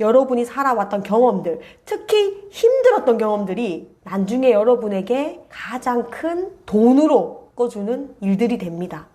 여러분이 살아왔던 경험들, 특히 힘들었던 경험들이 나중에 여러분에게 가장 큰 돈으로 꿔주는 일들이 됩니다.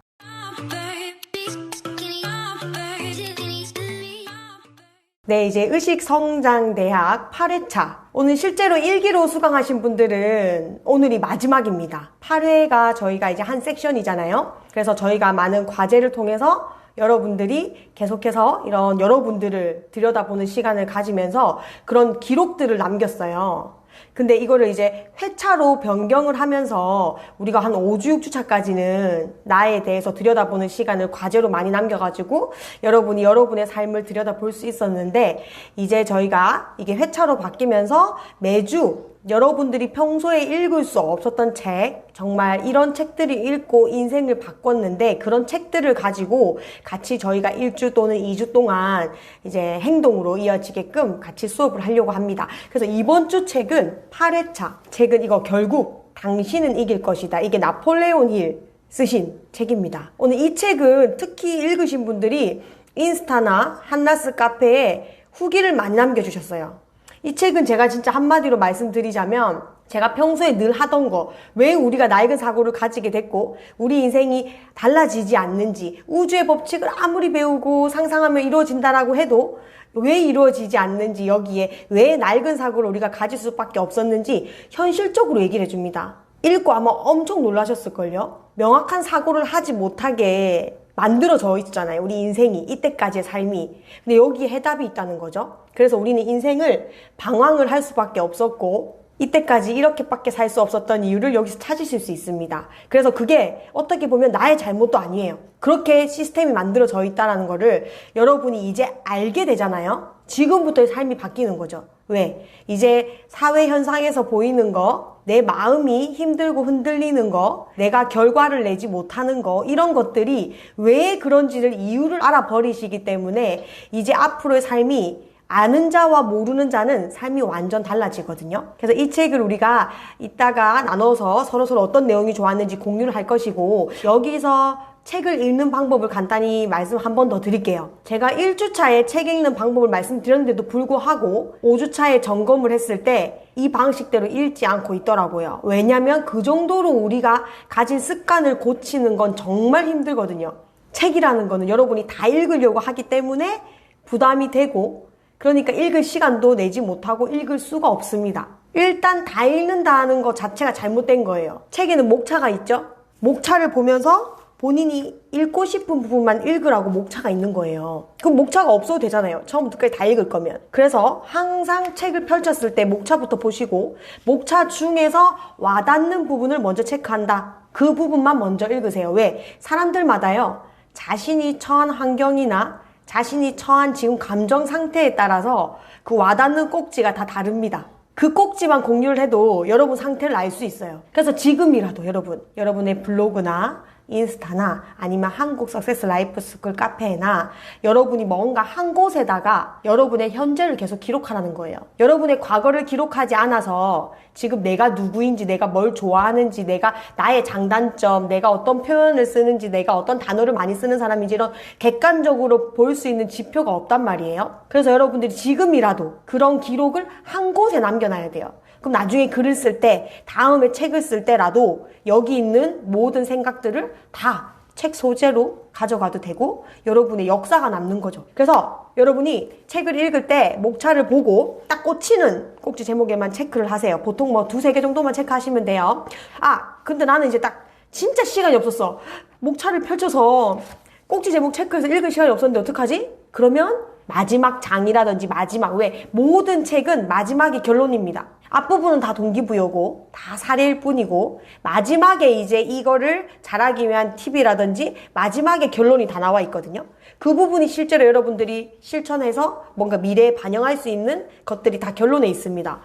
네, 이제 의식성장대학 8회차. 오늘 실제로 1기로 수강하신 분들은 오늘이 마지막입니다. 8회가 저희가 이제 한 섹션이잖아요. 그래서 저희가 많은 과제를 통해서 여러분들이 계속해서 이런 여러분들을 들여다보는 시간을 가지면서 그런 기록들을 남겼어요. 근데 이거를 이제 회차로 변경을 하면서 우리가 한 5주, 6주차까지는 나에 대해서 들여다보는 시간을 과제로 많이 남겨가지고 여러분이 여러분의 삶을 들여다볼 수 있었는데 이제 저희가 이게 회차로 바뀌면서 매주 여러분들이 평소에 읽을 수 없었던 책, 정말 이런 책들을 읽고 인생을 바꿨는데 그런 책들을 가지고 같이 저희가 1주 또는 2주 동안 이제 행동으로 이어지게끔 같이 수업을 하려고 합니다. 그래서 이번 주 책은 8회차. 책은 이거 결국 당신은 이길 것이다. 이게 나폴레온 힐 쓰신 책입니다. 오늘 이 책은 특히 읽으신 분들이 인스타나 한나스 카페에 후기를 많이 남겨주셨어요. 이 책은 제가 진짜 한마디로 말씀드리자면 제가 평소에 늘 하던 거, 왜 우리가 낡은 사고를 가지게 됐고, 우리 인생이 달라지지 않는지, 우주의 법칙을 아무리 배우고 상상하면 이루어진다라고 해도 왜 이루어지지 않는지, 여기에 왜 낡은 사고를 우리가 가질 수밖에 없었는지 현실적으로 얘기를 해줍니다. 읽고 아마 엄청 놀라셨을걸요? 명확한 사고를 하지 못하게 만들어져 있잖아요. 우리 인생이, 이때까지의 삶이. 근데 여기에 해답이 있다는 거죠. 그래서 우리는 인생을 방황을 할 수밖에 없었고, 이때까지 이렇게밖에 살 수 없었던 이유를 여기서 찾으실 수 있습니다. 그래서 그게 어떻게 보면 나의 잘못도 아니에요. 그렇게 시스템이 만들어져 있다는 거를 여러분이 이제 알게 되잖아요. 지금부터의 삶이 바뀌는 거죠. 왜? 이제 사회 현상에서 보이는 거, 내 마음이 힘들고 흔들리는 거, 내가 결과를 내지 못하는 거, 이런 것들이 왜 그런지를 이유를 알아버리시기 때문에 이제 앞으로의 삶이 아는 자와 모르는 자는 삶이 완전 달라지거든요. 그래서 이 책을 우리가 이따가 나눠서 서로서로 어떤 내용이 좋았는지 공유를 할 것이고, 여기서 책을 읽는 방법을 간단히 말씀 한 번 더 드릴게요. 제가 1주차에 책 읽는 방법을 말씀드렸는데도 불구하고 5주차에 점검을 했을 때 이 방식대로 읽지 않고 있더라고요. 왜냐면 그 정도로 우리가 가진 습관을 고치는 건 정말 힘들거든요. 책이라는 거는 여러분이 다 읽으려고 하기 때문에 부담이 되고 그러니까 읽을 시간도 내지 못하고 읽을 수가 없습니다. 일단 다 읽는다는 것 자체가 잘못된 거예요. 책에는 목차가 있죠? 목차를 보면서 본인이 읽고 싶은 부분만 읽으라고 목차가 있는 거예요. 그럼 목차가 없어도 되잖아요. 처음부터 끝까지 다 읽을 거면. 그래서 항상 책을 펼쳤을 때 목차부터 보시고 목차 중에서 와닿는 부분을 먼저 체크한다. 그 부분만 먼저 읽으세요. 왜? 사람들마다요. 자신이 처한 환경이나 자신이 처한 지금 감정 상태에 따라서 그 와닿는 꼭지가 다 다릅니다. 그 꼭지만 공유를 해도 여러분 상태를 알 수 있어요. 그래서 지금이라도 여러분, 여러분의 블로그나 인스타나 아니면 한국 석세스 라이프 스쿨 카페나 여러분이 뭔가 한 곳에다가 여러분의 현재를 계속 기록하라는 거예요. 여러분의 과거를 기록하지 않아서 지금 내가 누구인지, 내가 뭘 좋아하는지, 내가 나의 장단점, 내가 어떤 표현을 쓰는지, 내가 어떤 단어를 많이 쓰는 사람인지 이런 객관적으로 볼 수 있는 지표가 없단 말이에요. 그래서 여러분들이 지금이라도 그런 기록을 한 곳에 남겨놔야 돼요. 그럼 나중에 글을 쓸 때, 다음에 책을 쓸 때라도 여기 있는 모든 생각들을 다 책 소재로 가져가도 되고 여러분의 역사가 남는 거죠. 그래서 여러분이 책을 읽을 때 목차를 보고 딱 꽂히는 꼭지 제목에만 체크를 하세요. 보통 뭐 두세 개 정도만 체크하시면 돼요. 아, 근데 나는 이제 딱 진짜 시간이 없었어. 목차를 펼쳐서 꼭지 제목 체크해서 읽을 시간이 없었는데 어떡하지? 그러면 마지막 장이라든지 마지막 왜 모든 책은 마지막이 결론입니다. 앞부분은 다 동기부여고 다 사례일 뿐이고 마지막에 이제 이거를 잘하기 위한 팁이라든지 마지막에 결론이 다 나와 있거든요. 그 부분이 실제로 여러분들이 실천해서 뭔가 미래에 반영할 수 있는 것들이 다 결론에 있습니다.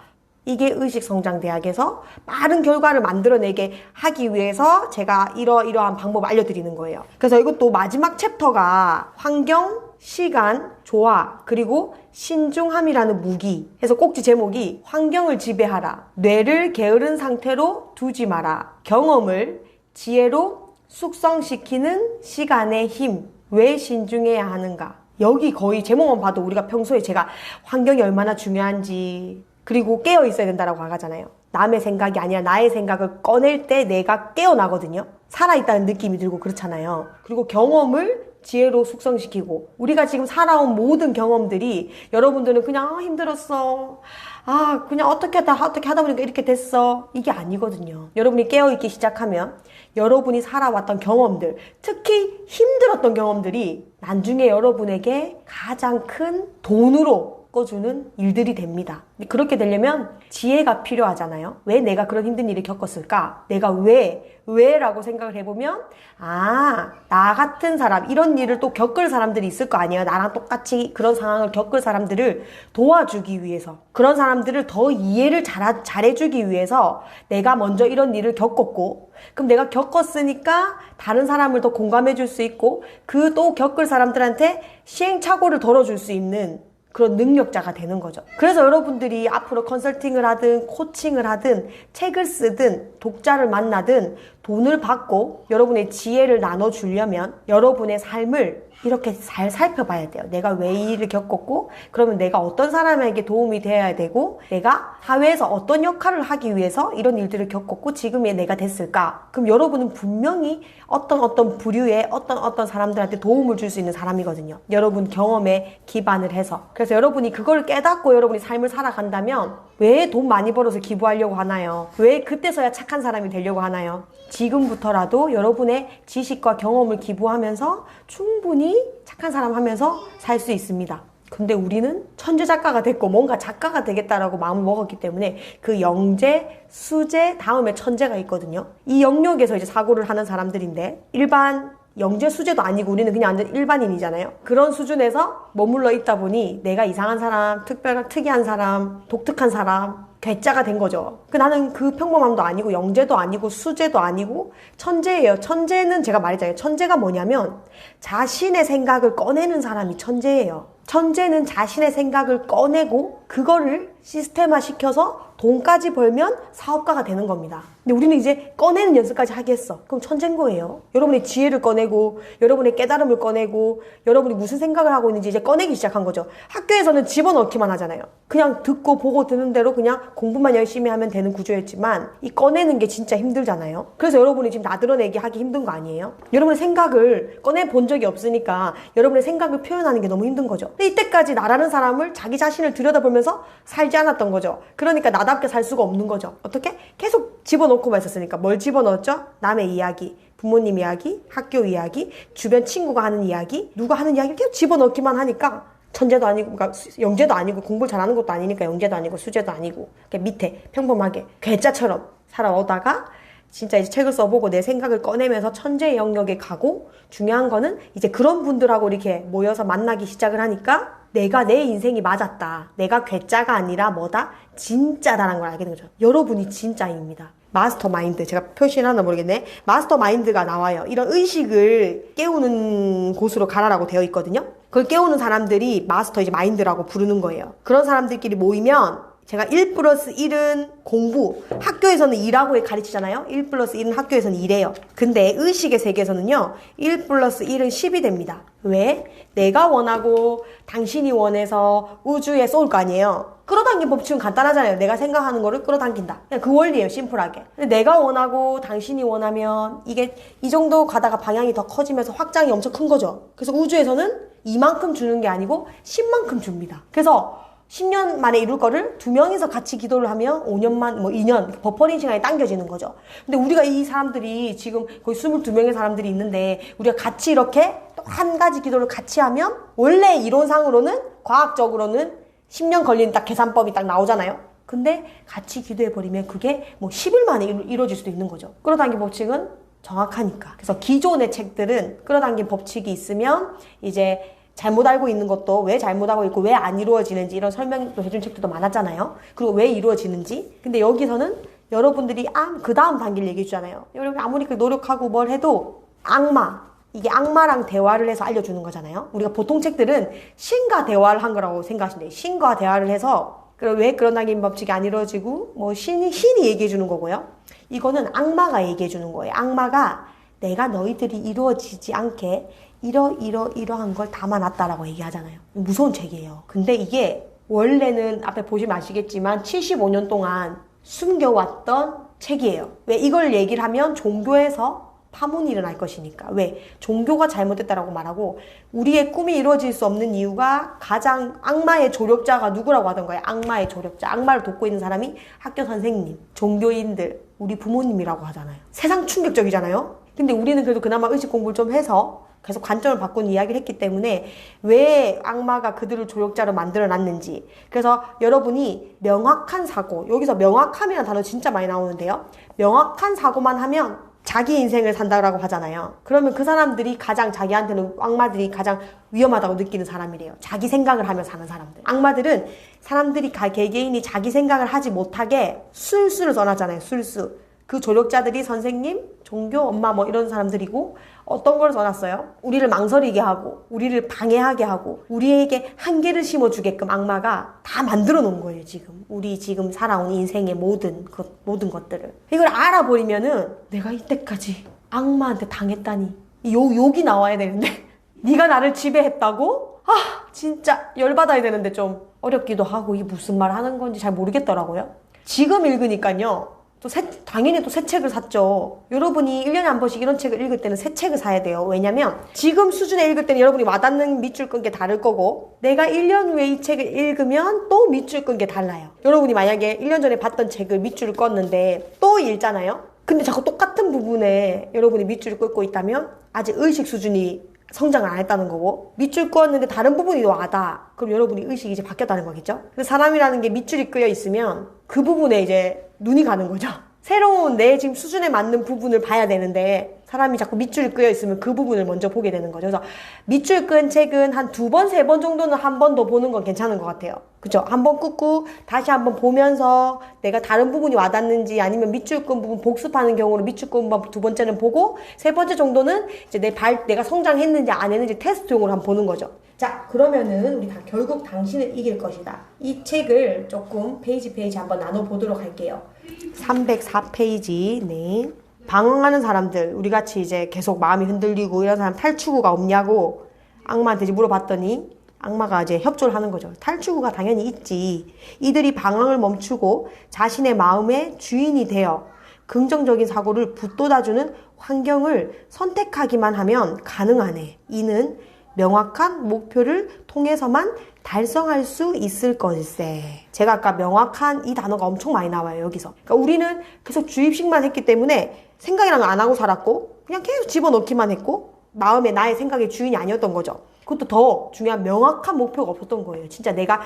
이게 의식성장대학에서 빠른 결과를 만들어내게 하기 위해서 제가 이러이러한 방법을 알려드리는 거예요. 그래서 이것도 마지막 챕터가 환경, 시간, 조화, 그리고 신중함이라는 무기. 해서 꼭지 제목이 환경을 지배하라. 뇌를 게으른 상태로 두지 마라. 경험을 지혜로 숙성시키는 시간의 힘. 왜 신중해야 하는가? 여기 거의 제목만 봐도 우리가 평소에 제가 환경이 얼마나 중요한지 그리고 깨어 있어야 된다라고 하잖아요. 남의 생각이 아니라 나의 생각을 꺼낼 때 내가 깨어나거든요. 살아있다는 느낌이 들고 그렇잖아요. 그리고 경험을 지혜로 숙성시키고 우리가 지금 살아온 모든 경험들이 여러분들은 그냥 아, 힘들었어. 아 그냥 어떻게 하다 어떻게 하다 보니까 이렇게 됐어. 이게 아니거든요. 여러분이 깨어있기 시작하면 여러분이 살아왔던 경험들, 특히 힘들었던 경험들이 나중에 여러분에게 가장 큰 돈으로 꿔주는 일들이 됩니다. 그렇게 되려면 지혜가 필요하잖아요. 왜 내가 그런 힘든 일을 겪었을까? 내가 왜, 왜 라고 생각을 해보면, 아, 나 같은 사람, 이런 일을 또 겪을 사람들이 있을 거 아니에요. 나랑 똑같이 그런 상황을 겪을 사람들을 도와주기 위해서. 그런 사람들을 더 이해를 잘, 잘해주기 위해서 내가 먼저 이런 일을 겪었고, 그럼 내가 겪었으니까 다른 사람을 더 공감해줄 수 있고, 그 또 겪을 사람들한테 시행착오를 덜어줄 수 있는 그런 능력자가 되는 거죠. 그래서 여러분들이 앞으로 컨설팅을 하든 코칭을 하든 책을 쓰든 독자를 만나든 돈을 받고 여러분의 지혜를 나눠주려면 여러분의 삶을 이렇게 잘 살펴봐야 돼요. 내가 왜 이 일을 겪었고, 그러면 내가 어떤 사람에게 도움이 되어야 되고, 내가 사회에서 어떤 역할을 하기 위해서 이런 일들을 겪었고, 지금의 내가 됐을까? 그럼 여러분은 분명히 어떤 어떤 부류의 어떤 어떤 사람들한테 도움을 줄 수 있는 사람이거든요. 여러분 경험에 기반을 해서. 그래서 여러분이 그걸 깨닫고 여러분이 삶을 살아간다면, 왜 돈 많이 벌어서 기부하려고 하나요? 왜 그때서야 착한 사람이 되려고 하나요? 지금부터라도 여러분의 지식과 경험을 기부하면서 충분히 착한 사람 하면서 살 수 있습니다. 근데 우리는 천재 작가가 됐고 뭔가 작가가 되겠다라고 마음을 먹었기 때문에 그 영재, 수재, 다음에 천재가 있거든요. 이 영역에서 이제 사고를 하는 사람들인데 일반 영재 수재도 아니고 우리는 그냥 완전 일반인이잖아요. 그런 수준에서 머물러 있다 보니 내가 이상한 사람, 특별한 특이한 사람, 독특한 사람, 괴짜가 된 거죠. 그 나는 그 평범함도 아니고 영재도 아니고 수재도 아니고 천재예요. 천재는 제가 말했잖아요. 천재가 뭐냐면 자신의 생각을 꺼내는 사람이 천재예요. 천재는 자신의 생각을 꺼내고 그거를 시스테마 시켜서 돈까지 벌면 사업가가 되는 겁니다. 근데 우리는 이제 꺼내는 연습까지 하겠어. 그럼 천재인 거예요. 여러분의 지혜를 꺼내고, 여러분의 깨달음을 꺼내고, 여러분이 무슨 생각을 하고 있는지 이제 꺼내기 시작한 거죠. 학교에서는 집어넣기만 하잖아요. 그냥 듣고 보고 듣는 대로 그냥 공부만 열심히 하면 되는 구조였지만, 이 꺼내는 게 진짜 힘들잖아요. 그래서 여러분이 지금 나드러내기 하기 힘든 거 아니에요? 여러분의 생각을 꺼내 본 적이 없으니까 여러분의 생각을 표현하는 게 너무 힘든 거죠. 근데 이때까지 나라는 사람을 자기 자신을 들여다보면서 살지 않았던 거죠. 그러니까 나답게 살 수가 없는 거죠. 어떻게? 계속 집어넣고만 있었으니까 뭘 집어넣었죠? 남의 이야기, 부모님 이야기, 학교 이야기, 주변 친구가 하는 이야기, 누가 하는 이야기를 계속 집어넣기만 하니까 천재도 아니고, 그러니까 영재도 아니고, 공부를 잘하는 것도 아니니까 영재도 아니고, 수재도 아니고, 밑에 평범하게 괴짜처럼 살아오다가 진짜 이제 책을 써보고 내 생각을 꺼내면서 천재 영역에 가고 중요한 거는 이제 그런 분들하고 이렇게 모여서 만나기 시작을 하니까 내가 내 인생이 맞았다. 내가 괴짜가 아니라 뭐다? 진짜다라는 걸 알게 된 거죠. 여러분이 진짜입니다. 마스터 마인드 제가 표시를 하나 모르겠네 마스터 마인드가 나와요 이런 의식을 깨우는 곳으로 가라라고 되어 있거든요 그걸 깨우는 사람들이 마스터 이제 마인드라고 부르는 거예요 그런 사람들끼리 모이면 제가 1 플러스 1은 공부. 학교에서는 2라고 가르치잖아요. 1 플러스 1은 학교에서는 2래요. 근데 의식의 세계에서는요. 1 플러스 1은 10이 됩니다. 왜? 내가 원하고 당신이 원해서 우주에 쏠 거 아니에요. 끌어당긴 법칙은 간단하잖아요. 내가 생각하는 거를 끌어당긴다. 그냥 그 원리예요. 심플하게. 내가 원하고 당신이 원하면 이게 이 정도 가다가 방향이 더 커지면서 확장이 엄청 큰 거죠. 그래서 우주에서는 이만큼 주는 게 아니고 10만큼 줍니다. 그래서 10년 만에 이룰 거를 두 명이서 같이 기도를 하면 5년만, 뭐 2년, 버퍼링 시간이 당겨지는 거죠. 근데 우리가 이 사람들이 지금 거의 22명의 사람들이 있는데 우리가 같이 이렇게 또 한 가지 기도를 같이 하면 원래 이론상으로는 과학적으로는 10년 걸리는 딱 계산법이 딱 나오잖아요. 근데 같이 기도해 버리면 그게 뭐 10일 만에 이루어질 수도 있는 거죠. 끌어당긴 법칙은 정확하니까. 그래서 기존의 책들은 끌어당긴 법칙이 있으면 이제 잘못 알고 있는 것도 왜 잘못 하고 있고 왜 안 이루어지는지 이런 설명도 해준 책들도 많았잖아요. 그리고 왜 이루어지는지. 근데 여기서는 여러분들이 아, 그 다음 단계를 얘기해 주잖아요. 여러분 아무리 그 노력하고 뭘 해도 악마, 이게 악마랑 대화를 해서 알려주는 거잖아요. 우리가 보통 책들은 신과 대화를 한 거라고 생각하시면 돼요. 신과 대화를 해서 왜 그런 낙인 법칙이 안 이루어지고 뭐 신이 신이 얘기해 주는 거고요. 이거는 악마가 얘기해 주는 거예요. 악마가 내가 너희들이 이루어지지 않게 이러 이러 이러한 걸 담아놨다라고 얘기하잖아요. 무서운 책이에요. 근데 이게 원래는 앞에 보시면 아시겠지만 75년 동안 숨겨왔던 책이에요. 왜 이걸 얘기를 하면 종교에서 파문이 일어날 것이니까. 왜? 종교가 잘못됐다라고 말하고 우리의 꿈이 이루어질 수 없는 이유가 가장 악마의 조력자가 누구라고 하던 거예요. 악마의 조력자. 악마를 돕고 있는 사람이 학교 선생님, 종교인들, 우리 부모님이라고 하잖아요. 세상 충격적이잖아요. 근데 우리는 그래도 그나마 의식 공부를 좀 해서 계속 관점을 바꾼 이야기를 했기 때문에 왜 악마가 그들을 조력자로 만들어 놨는지. 그래서 여러분이 명확한 사고, 여기서 명확함이라는 단어 진짜 많이 나오는데요. 명확한 사고만 하면 자기 인생을 산다고 하잖아요. 그러면 그 사람들이 가장 자기한테는 악마들이 가장 위험하다고 느끼는 사람이래요. 자기 생각을 하며 사는 사람들. 악마들은 사람들이 가- 개개인이 자기 생각을 하지 못하게 술수를 써놨잖아요. 술수. 그 조력자들이 선생님, 종교, 엄마 뭐 이런 사람들이고 어떤 걸 써놨어요? 우리를 망설이게 하고 우리를 방해하게 하고 우리에게 한계를 심어주게끔 악마가 다 만들어 놓은 거예요 지금. 우리 지금 살아온 인생의 모든 것 모든 것들을. 이걸 알아버리면은 내가 이때까지 악마한테 당했다니. 이 욕, 욕이 나와야 되는데. 네가 나를 지배했다고? 아 진짜 열받아야 되는데 좀 어렵기도 하고 이게 무슨 말 하는 건지 잘 모르겠더라고요. 지금 읽으니까요 또 새, 당연히 또 새 책을 샀죠. 여러분이 1년에 한 번씩 이런 책을 읽을 때는 새 책을 사야 돼요. 왜냐면 지금 수준에 읽을 때는 여러분이 와닿는 밑줄 끈 게 다를 거고 내가 1년 후에 이 책을 읽으면 또 밑줄 끈 게 달라요. 여러분이 만약에 1년 전에 봤던 책을 밑줄을 껐는데 또 읽잖아요. 근데 자꾸 똑같은 부분에 여러분이 밑줄을 긋고 있다면 아직 의식 수준이 성장을 안 했다는 거고 밑줄 그었는데 다른 부분이 와다. 그럼 여러분이 의식이 이제 바뀌었다는 거겠죠? 근데 사람이라는 게 밑줄이 끄여 있으면 그 부분에 이제 눈이 가는 거죠. 새로운 내 지금 수준에 맞는 부분을 봐야 되는데 사람이 자꾸 밑줄이 끄여 있으면 그 부분을 먼저 보게 되는 거죠. 그래서 밑줄 끈 책은 한 두 번 세 번 정도는 한 번 더 보는 건 괜찮은 것 같아요 그죠 한번 끄고 다시 한번 보면서 내가 다른 부분이 와닿는지 아니면 밑줄 끈 부분 복습하는 경우로 밑줄 끈 부분 두 번째는 보고 세 번째 정도는 이제 내 발 내가 성장했는지 안 했는지 테스트용으로 한번 보는 거죠. 자 그러면은 우리 다 결국 당신을 이길 것이다. 이 책을 조금 페이지 페이지 한번 나눠 보도록 할게요. 304페이지 네. 방황하는 사람들 우리 같이 이제 계속 마음이 흔들리고 이런 사람 탈출구가 없냐고 악마한테 물어봤더니 악마가 이제 협조를 하는 거죠. 탈출구가 당연히 있지. 이들이 방황을 멈추고 자신의 마음의 주인이 되어 긍정적인 사고를 붙돋아주는 환경을 선택하기만 하면 가능하네. 이는 명확한 목표를 통해서만 달성할 수 있을 것일세. 제가 아까 명확한 이 단어가 엄청 많이 나와요, 여기서. 그러니까 우리는 계속 주입식만 했기 때문에 생각이라면 안 하고 살았고, 그냥 계속 집어넣기만 했고, 마음에 나의 생각의 주인이 아니었던 거죠. 그것도 더 중요한 명확한 목표가 없었던 거예요. 진짜 내가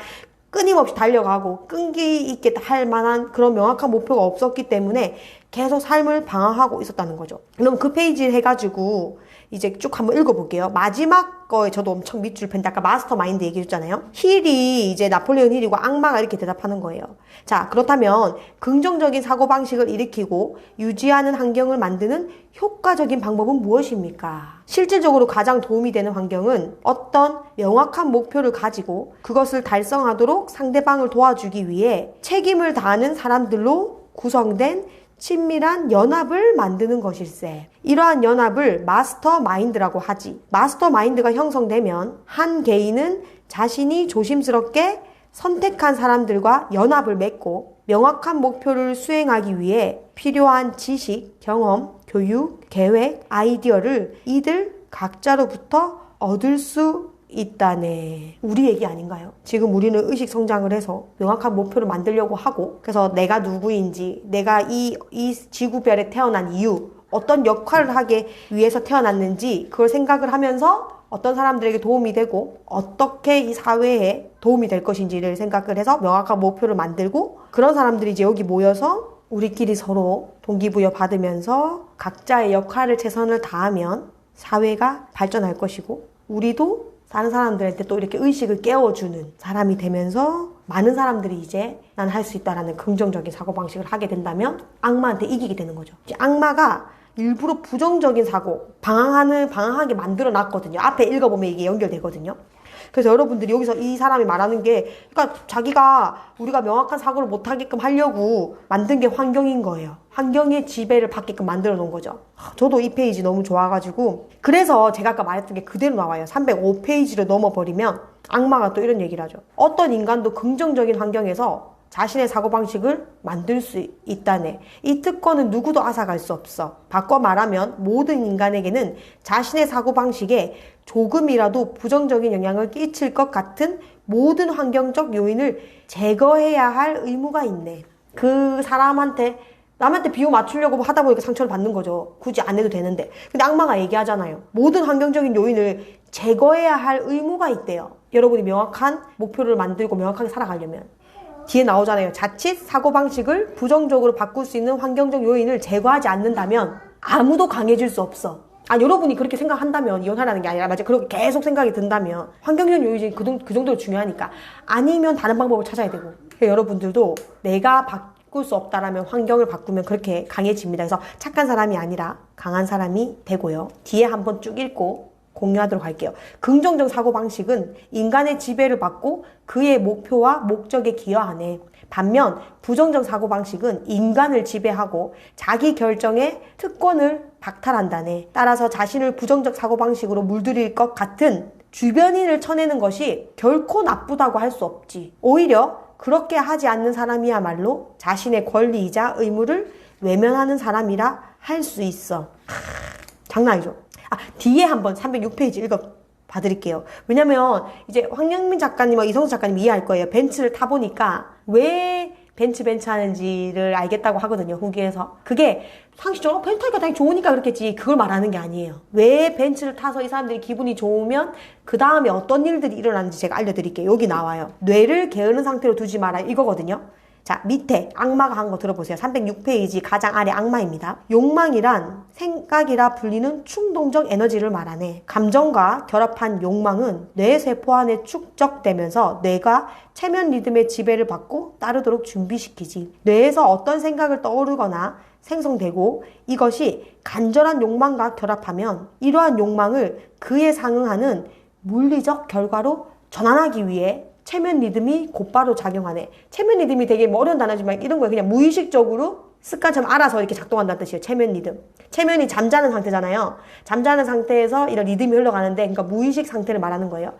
끊임없이 달려가고 끈기 있게 할 만한 그런 명확한 목표가 없었기 때문에 계속 삶을 방황하고 있었다는 거죠. 그럼 그 페이지를 해가지고 이제 쭉 한번 읽어볼게요. 마지막 거에 저도 엄청 밑줄 펜데 아까 마스터 마인드 얘기해줬잖아요. 힐이 이제 나폴레온 힐이고 악마가 이렇게 대답하는 거예요. 자 그렇다면 긍정적인 사고방식을 일으키고 유지하는 환경을 만드는 효과적인 방법은 무엇입니까? 실질적으로 가장 도움이 되는 환경은 어떤 명확한 목표를 가지고 그것을 달성하도록 상대방을 도와주기 위해 책임을 다하는 사람들로 구성된 친밀한 연합을 만드는 것일세. 이러한 연합을 마스터 마인드라고 하지. 마스터 마인드가 형성되면 한 개인은 자신이 조심스럽게 선택한 사람들과 연합을 맺고 명확한 목표를 수행하기 위해 필요한 지식, 경험, 교육, 계획, 아이디어를 이들 각자로부터 얻을 수 있다네. 우리 얘기 아닌가요? 지금 우리는 의식 성장을 해서 명확한 목표를 만들려고 하고, 그래서 내가 누구인지, 내가 이, 이 지구별에 태어난 이유, 어떤 역할을 하기 위해서 태어났는지, 그걸 생각을 하면서 어떤 사람들에게 도움이 되고, 어떻게 이 사회에 도움이 될 것인지를 생각을 해서 명확한 목표를 만들고, 그런 사람들이 이제 여기 모여서 우리끼리 서로 동기부여 받으면서 각자의 역할을 최선을 다하면 사회가 발전할 것이고, 우리도 다른 사람들한테 또 이렇게 의식을 깨워주는 사람이 되면서 많은 사람들이 이제 난 할 수 있다라는 긍정적인 사고방식을 하게 된다면 악마한테 이기게 되는 거죠. 악마가 일부러 부정적인 사고, 방황하는, 방황하게 만들어 놨거든요. 앞에 읽어보면 이게 연결되거든요. 그래서 여러분들이 여기서 이 사람이 말하는 게, 그러니까 자기가 우리가 명확한 사고를 못 하게끔 하려고 만든 게 환경인 거예요. 환경의 지배를 받게끔 만들어 놓은 거죠. 하, 저도 이 페이지 너무 좋아가지고. 그래서 제가 아까 말했던 게 그대로 나와요. 305페이지를 넘어버리면 악마가 또 이런 얘기를 하죠. 어떤 인간도 긍정적인 환경에서 자신의 사고방식을 만들 수 있다네. 이 특권은 누구도 앗아갈 수 없어. 바꿔 말하면 모든 인간에게는 자신의 사고방식에 조금이라도 부정적인 영향을 끼칠 것 같은 모든 환경적 요인을 제거해야 할 의무가 있네. 그 사람한테 남한테 비유 맞추려고 하다 보니까 상처를 받는 거죠. 굳이 안 해도 되는데. 근데 악마가 얘기하잖아요. 모든 환경적인 요인을 제거해야 할 의무가 있대요. 여러분이 명확한 목표를 만들고 명확하게 살아가려면. 뒤에 나오잖아요. 자칫 사고방식을 부정적으로 바꿀 수 있는 환경적 요인을 제거하지 않는다면 아무도 강해질 수 없어. 아, 여러분이 그렇게 생각한다면 이혼하라는 게 아니라, 맞아. 그렇게 계속 생각이 든다면 환경적 요인이 그, 정- 그 정도로 중요하니까. 아니면 다른 방법을 찾아야 되고. 여러분들도 내가 바꿀 수 없다라면 환경을 바꾸면 그렇게 강해집니다. 그래서 착한 사람이 아니라 강한 사람이 되고요. 뒤에 한번 쭉 읽고 공유하도록 할게요. 긍정적 사고방식은 인간의 지배를 받고 그의 목표와 목적에 기여하네. 반면 부정적 사고방식은 인간을 지배하고 자기 결정의 특권을 박탈한다네. 따라서 자신을 부정적 사고방식으로 물들일 것 같은 주변인을 쳐내는 것이 결코 나쁘다고 할 수 없지. 오히려 그렇게 하지 않는 사람이야말로 자신의 권리이자 의무를 외면하는 사람이라 할 수 있어. 장난 아니죠? 아, 뒤에 한번 306페이지 읽어 봐드릴게요. 왜냐면 이제 황영민 작가님과 이성수 작가님 이해할 거예요. 벤츠를 타보니까 왜 벤츠 벤츠 하는지를 알겠다고 하거든요. 후기에서. 그게 상식적으로 어, 벤츠 타니까 당연히 좋으니까 그렇겠지. 그걸 말하는 게 아니에요. 왜 벤츠를 타서 이 사람들이 기분이 좋으면 그 다음에 어떤 일들이 일어나는지 제가 알려드릴게요. 여기 나와요. 뇌를 게으른 상태로 두지 마라. 이거거든요. 자, 밑에 악마가 한 거 들어보세요. 306페이지 가장 아래 악마입니다. 욕망이란 생각이라 불리는 충동적 에너지를 말하네. 감정과 결합한 욕망은 뇌 세포 안에 축적되면서 뇌가 체면 리듬의 지배를 받고 따르도록 준비시키지. 뇌에서 어떤 생각을 떠오르거나 생성되고 이것이 간절한 욕망과 결합하면 이러한 욕망을 그에 상응하는 물리적 결과로 전환하기 위해 체면 리듬이 곧바로 작용하네. 체면 리듬이 되게 뭐 어려운 단어지만 이런 거에 그냥 무의식적으로 습관처럼 알아서 이렇게 작동한다는 뜻이에요. 체면 리듬. 체면이 잠자는 상태잖아요. 잠자는 상태에서 이런 리듬이 흘러가는데, 그러니까 무의식 상태를 말하는 거예요.